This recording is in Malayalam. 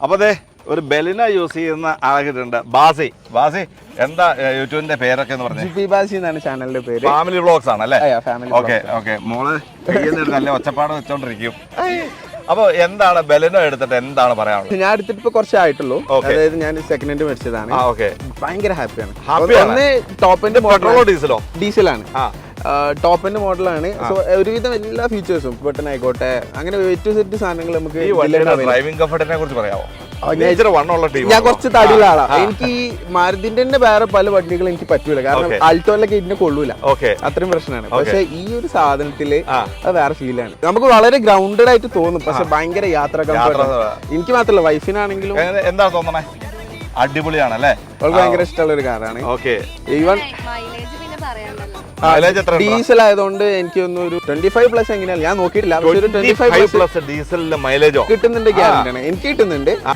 അപ്പൊ അതെ ഒരു ബെലിന യൂസ് ചെയ്യുന്ന ആളാക്കിയിട്ടുണ്ട് ബാസി. ബാസി എന്താ യൂട്യൂബിന്റെ പേരൊക്കെ എന്ന് പറഞ്ഞേ. ബാസി എന്നാണ് ചാനലിന്റെ പേര്. ഫാമിലി വ്ളോഗ്സ് ആണ് അല്ലേ ഓക്കെ ഓക്കെ മോൾ നല്ല ഒച്ചപ്പാട് വെച്ചോണ്ടിരിക്കും. അപ്പോൾ എന്താണ് ബെലിനോ എടുത്തിട്ട് എന്താണ് പറയാനുള്ളത്? ഞാൻ എടുത്തിട്ട് ഇപ്പൊ കുറച്ചായിട്ടുള്ളൂ അതായത് ഞാൻ സെക്കൻഡ് ഹാൻഡ് മേടിച്ചതാണ് ഭയങ്കര ഹാപ്പിയാണ്? ഒന്ന് ടോപ്പിന്റെ പെട്രോളോ ഡീസലോ ഡീസലാണ് ആ എൻഡ് മോഡലാണ് സോ ഒരുവിധം എല്ലാ ഫീച്ചേഴ്സും ബട്ടൺ ആയിക്കോട്ടെ അങ്ങനെ ടു സെറ്റ് സാധനങ്ങൾ നമുക്ക് ഈ വണ്ടിയുടെ ഡ്രൈവിംഗ് കംഫർട്ടിനെ കുറിച്ച് പറയാമോ ഞാൻ- ഉള്ള ടീം ഞാൻ കുറച്ച് തടിയുള്ള ആളാണ് എനിക്ക് ഈ മാരുതിന്റെ തന്നെ വേറെ പല വണ്ടികളും എനിക്ക് പറ്റൂല. കാരണം. ആൾട്ടോയിലൊക്കെ ഇതിനെ കൊള്ളൂല. ഓക്കെ അത്രയും പ്രശ്നമാണ്. പക്ഷെ ഈ ഒരു സാധനത്തിൽ. അത് വേറെ ഫീലാണ് നമുക്ക് വളരെ ഗ്രൗണ്ടഡ് ആയിട്ട് തോന്നും. പക്ഷെ ഭയങ്കര യാത്ര എനിക്ക് മാത്രമല്ല വൈഫിനാണെങ്കിലും എന്താ തോന്നണേ? അടിപൊളിയാണ് അല്ലേ അവൾക്ക് ഭയങ്കര ഇഷ്ടമുള്ള ഒരു കാറാണ്. ഓക്കെ ഈവൺ മൈലേജ് പിന്നെ എത്ര ഡീസൽ ആയതുകൊണ്ട് എനിക്ക് ഒന്ന് ഒരു ട്വന്റി ഫൈവ് പ്ലസ് എങ്ങനെയല്ല ഞാൻ നോക്കിയിട്ടില്ല. പക്ഷെ ഒരു ട്വന്റി ഫൈവ് പ്ലസ് ഡീസലിന്റെ മൈലേജോ കിട്ടുന്നുണ്ട് ഗ്യാരണ്ടി എനിക്ക് കിട്ടുന്നുണ്ട്.